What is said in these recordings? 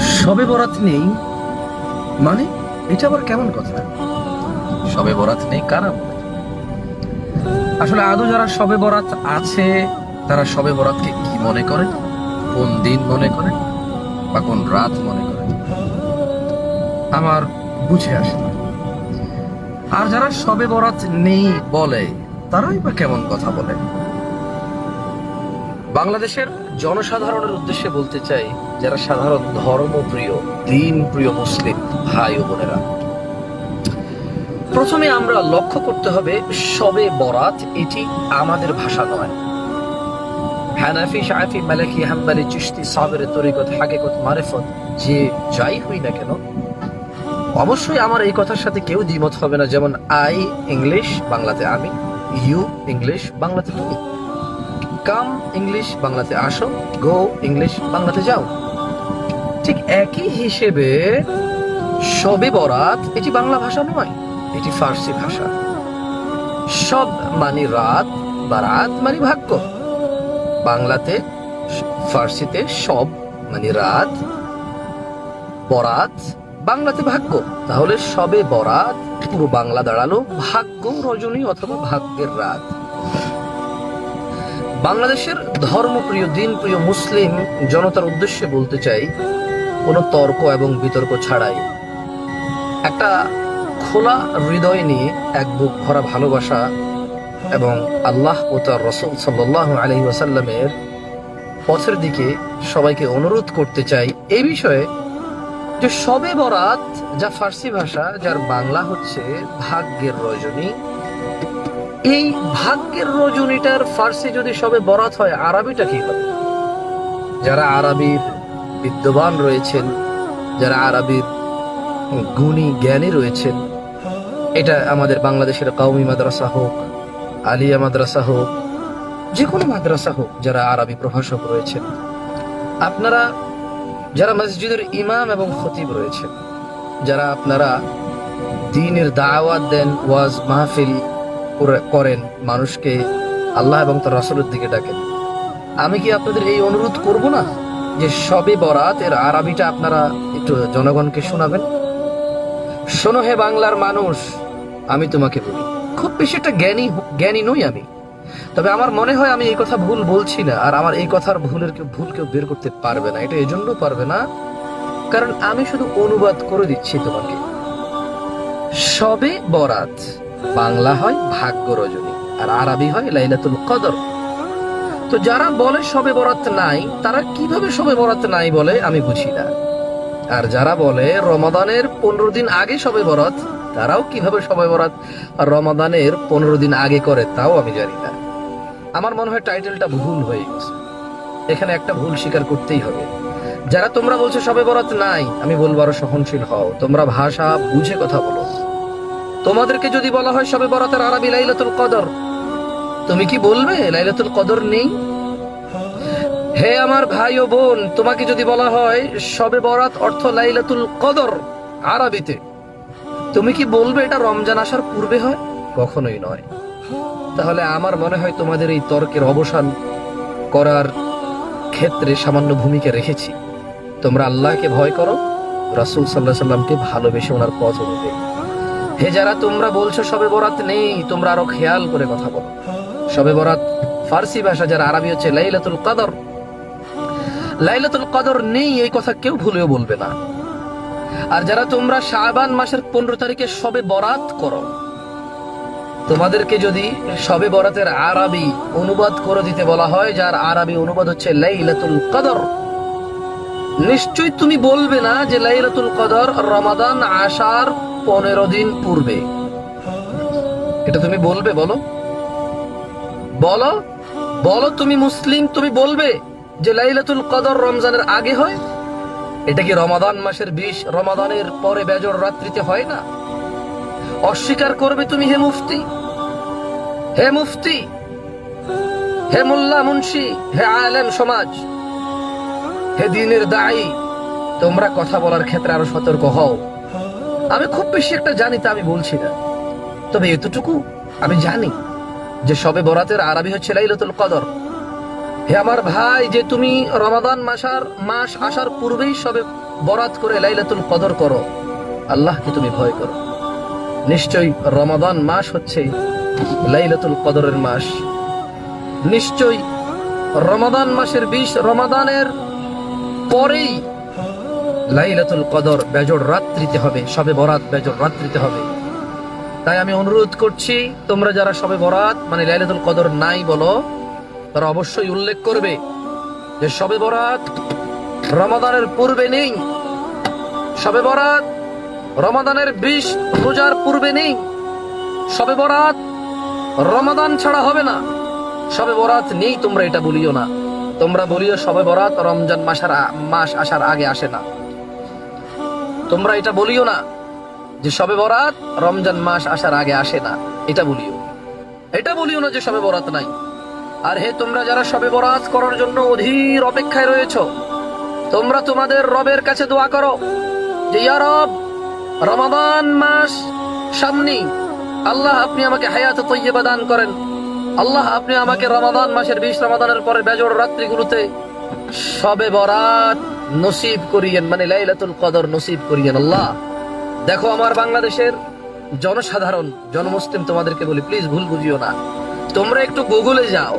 সবে বরাত নেই মানে এটা আবার কেমন কথা? সবে বরাত নেই কারা? আসলে আদৌ যারা সবে বরাত আছে, তারা সবে বরাতকে কি মনে করে? কোন দিন মনে করে? বা কোন রাত মনে করে? আমার বুঝে আসে না। আর যারা সবে বরাত নেই বলে, তারাই বা কেমন কথা বলে? বাংলাদেশের জনসাধারণের উদ্দেশ্যে বলতে চাই, যারা সাধারণ ধর্মপ্রিয় দিন প্রিয় মুসলিম ভাই ও বোনেরা, প্রথমে আমরা লক্ষ্য করতে হবে সবে বরাত এটি আমাদের ভাষা নয়। মালিকি, হাম্বালি সাবের তরিকত মারেফত, যে যাই হই না কেন, অবশ্যই আমার এই কথার সাথে কেউ দ্বিমত হবে না, যেমন আই, ইংলিশ, বাংলাতে আমি, ইউ, ইংলিশ, বাংলাতে তুমি। কাম ইংলিশ বাংলাতে আসো, গো ইংলিশ বাংলাতে যাও। ঠিক একই হিসেবে সবে বরাত, এটি বাংলা ভাষা নয়, এটি ফার্সি ভাষা। সব মানে রাত বা রাত মানে ভাগ্য। বাংলাতে, ফার্সিতে সব মানে রাত, বরাত বাংলাতে ভাগ্য। তাহলে সবে বরাত পুরো বাংলা দাঁড়াল ভাগ্য রজনী অথবা ভাগ্যের রাত। বাংলাদেশের ধর্মপ্রিয়, দিনপ্রিয় মুসলিম জনতার উদ্দেশ্যে বলতে চাই, কোনো তর্ক এবং বিতর্ক ছাড়াই। একটা খোলা হৃদয় নিয়ে, এক বুক ভরা ভালোবাসা এবং আল্লাহ ও তার রসুল সাল্লাহ আলহি ওয়াসাল্লামের পথের দিকে সবাইকে অনুরোধ করতে চাই এই বিষয়ে যে সবে বরাত, যা ফার্সি ভাষা, যার বাংলা হচ্ছে ভাগ্যের রজনী এই ভাগ্যের রজনীটার ফার্সি যদি সবে বরাত হয়, আরবিটা কি হবে? যারা আরবির বিদ্যমান রয়েছেন, যারা আরবির গুণী, জ্ঞানী রয়েছেন, এটা আমাদের বাংলাদেশের কওমি মাদ্রাসা হোক, আলিয়া মাদ্রাসা হোক, যে কোনো মাদ্রাসা হোক, যারা আরবি প্রভাষক রয়েছেন। আপনারা যারা মসজিদের ইমাম এবং খতিব রয়েছেন, যারা আপনারা দিনের দাওয়াত দেন, ওয়াজ মাহফিল করেন, মানুষকে আল্লাহ এবং তার রাসূলের দিকে ডাকেন। আমি কি আপনাদের এই অনুরোধ করব না যে সবে বরাত এর আরবিটা আপনারা একটু জনগণকে শোনাবেন? শোনো হে বাংলার মানুষ, আমি তোমাকে বলি, খুব বেশি একটা জ্ঞানী জ্ঞানী নই আমি। তবে আমার মনে হয় আমি এই কথা ভুল বলছি না, আর আমার এই কথার ভুলের কেউ ভুল কেউ বের করতে পারবে না। এটা এজন্য পারবে না, কারণ আমি শুধু অনুবাদ করে দিচ্ছি তোমাকে। সবে বরাত বাংলা হয় ভাগ্য রজনী, আর আরবি হয় লাইলাতুল কদর। তো যারা বলে সবে বরাত নাই, তারা কীভাবে সবে বরাত নাই বলে আমি বুঝি না। আর যারা বলে রমাদানের পনেরো দিন আগে সবে বরাত, তারাও কীভাবে সবে বরাত রমাদানের পনেরো দিন আগে করে তাও আমি জানি না। আমার মনে হয় টাইটেলটা ভুল হয়ে গেছে। এখানে একটা ভুল স্বীকার করতেই হবে। যারা তোমরা বলছো সবে বরাত নাই, আমি বলব আরও সহনশীল হও। তোমরা ভাষা বুঝে কথা বলো। তোমাদেরকে যদি বলা হয় সবে বরাতের আরবি লাইলাতুল কদর, তুমি কি বলবে লাইলাতুল কদর নেই? হে আমার ভাই ও বোন, তোমাকে যদি বলা হয় সবে বরাত অর্থ লাইলাতুল কদর আরবিতে, তুমি কি বলবে এটা রমজান আসার পূর্বে হয়? কখনোই নয়। তাহলে আমার মনে হয় তোমাদের এই তর্কের অবসান করার ক্ষেত্রে সামান্য ভূমিকা রেখেছি। তোমরা আল্লাহকে ভয় করো, রাসূল সাল্লাহ সাল্লামকে ভালোবেসে ওনার পথ অনুযায়ী। হে যারা তোমরা বলছো সবে বরাত নেই, তোমরা আরও খেয়াল করে কথা বলো। সবে বরাত ফার্সি ভাষা যারা, আরবি হচ্ছে লাইলাতুল কদর। লাইলাতুল কদর নেই, এই কথা কেউ ভুলেও বলবে না। আর যারা তোমরা শাবান মাসের পনেরো তারিখে সবে বরাত করো, তোমাদেরকে যদি সবে বরাতের আরবি অনুবাদ করে দিতে বলা হয়, যার আরবি অনুবাদ হচ্ছে লাইলাতুল কদর, নিশ্চয়ই তুমি বলবে না যে লাইলাতুল কদর রমাদান আসার পনেরো দিন পূর্বে। এটা তুমি বলবে, বলো? বলো? বলো তুমি মুসলিম, তুমি বলবে যে লাইলাতুল কদর রমজানের আগে হয়? এটা কি রমাদান মাসের বিশ, রমাদানের পরে বেজর রাত্রিতে হয় না? অস্বীকার করবে তুমি হে মুফতি হে মুফতি, হে মোল্লা মুন্সি, হে আলেম সমাজ, হে দিনের দায়ী, তোমরা কথা বলার ক্ষেত্রে আরও সতর্ক হও। আমি খুব বেশি একটা জানি তা আমি বলছি না। তবে এতটুকু আমি জানি যে সবে বরাতের আরবি হচ্ছে লাইলাতুল কদর। হে আমার ভাই, যে তুমি রমাদান মাসার মাস আসার পূর্বেই সবে বরাত করে লাইলাতুল কদর করো। আল্লাহকে তুমি ভয় করো। নিশ্চয়ই রমাদান মাস হচ্ছে লাইলাতুল কদরের মাস। নিশ্চয়ই রমাদান মাসের বিশ রমাদানের পরেই লাইলাতুল কদর বেজর রাত্রিতে হবে, সবে বরাত বেজর রাত্রিতে হবে। তাই আমি অনুরোধ করছি, তোমরা যারা সবে বরাত মানে লাইলাতুল কদর নাই বলো, তারা অবশ্যই উল্লেখ করবে যে সবে বরাত রমাদানের পূর্বে নেই। সবে বরাত রমাদানের বিশ রোজার পূর্বে নেই। সবে বরাত রমাদান ছাড়া হবে না। সবে বরাত নেই, তোমরা এটা বলিও না। তোমরা বলিও সবে বরাত রমজান মাসের মাস আসার আগে আসে না। তোমরা এটা বলিও না যে সবে বরাত রমজান মাস আসার আগে আসে না। এটা বলিও। এটা বলিও না যে সবে বরাত নাই। আর হে তোমরা যারা সবে বরাত করার জন্য অধীর অপেক্ষায় রয়েছ, তোমরা তোমাদের রবের কাছে দোয়া করো যে, ইয়া রব, রমাদান মাস সামনে আল্লাহ আপনি আমাকে হায়াত তৈয়বা দান করেন। আল্লাহ আপনি আমাকে রমাদান মাসের বিশ রমাদানের পরে বেজর রাত্রিগুলোতে সবে বরাত নসিব করিয়েন মানে লাইলাতুল কদর নসিব করিয়েন, আল্লাহ। দেখো আমার বাংলাদেশের জনসাধারণ, জনমুসলিম তোমাদেরকে বলি প্লিজ ভুল বুঝিও না। তোমরা একটু গুগলে যাও,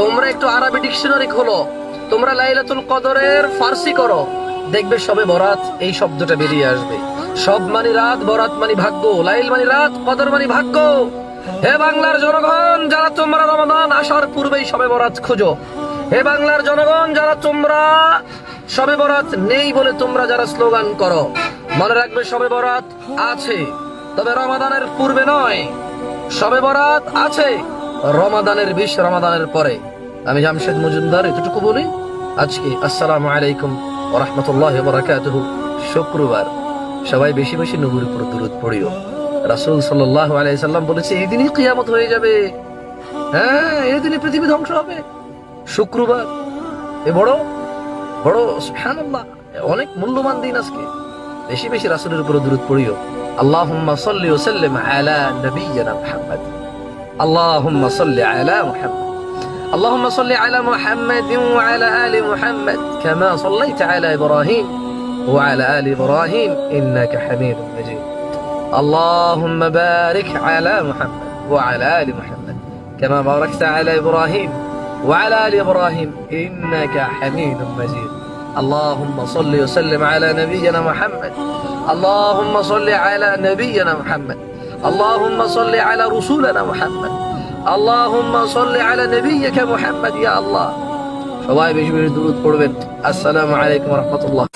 তোমরা একটু আরবি ডিকশনারি খোলো, তোমরা লাইলাতুল কদরের ফার্সি করো, দেখবে সবে বরাত এই শব্দটা বেরিয়ে আসবে। সব মানে রাত, বরাত মানে ভাগ্য, লাইল মানে রাত, কদর মানে ভাগ্য। হে বাংলার জনগণ, যারা তোমরা রমাদান আসার পূর্বেই সবে বরাত খুঁজো। হে বাংলার জনগণ, যারা তোমরা সবে বরাত নেই বলে তোমরা যারা স্লোগান করো। মনে রাখবে সবে বরাত আছে, তবে রমাদানের পূর্বে নয়। সবে বরাত আছে, রমাদানের বিশ রমাদানের পরে। আমি জামশেদ মজুমদার, এতটুকু বলি। আজকে আসসালামু আলাইকুম রাহমাতুল্লাহি ওয়া শুক্রবার। সবাই বেশি বেশি নবীর উপর দরুদ পড়িও। রাসুল সাল্লাল্লাহু আলাইহি সাল্লাম বলেছে, এই দিনই কিয়ামত হয়ে যাবে। হ্যাঁ এই দিনই পৃথিবী ধ্বংস হবে। শুক্রবার। এ বড় বড় সুবহানাল্লাহ অনেক মূল্যবান দিন আজকে বেশি বেশি রাসূলের উপর দরুদ পড়িও আল্লাহুম্মা সাল্লি ওয়া সাল্লিম আলা নাবিয়িনা মুহাম্মদ আল্লাহুম্মা সাল্লি আলা মুহাম্মদ اللهم صل على محمد وعلى آل محمد كما صليت على إبراهيم وعلى آل إبراهيم إنك حميد مجيد اللهم بارك على محمد وعلى آل محمد كما باركت على إبراهيم وعلى آل إبراهيم إنك حميد مجيد اللهم صل وسلم على نبينا محمد اللهم صل على نبينا محمد اللهم صل على رسولنا محمد اللهم صل على نبيك محمد يا الله সবাই বেশি বেশি দূরত পড়বেন আসসালামু আলাইকুম রহমতুল্লাহ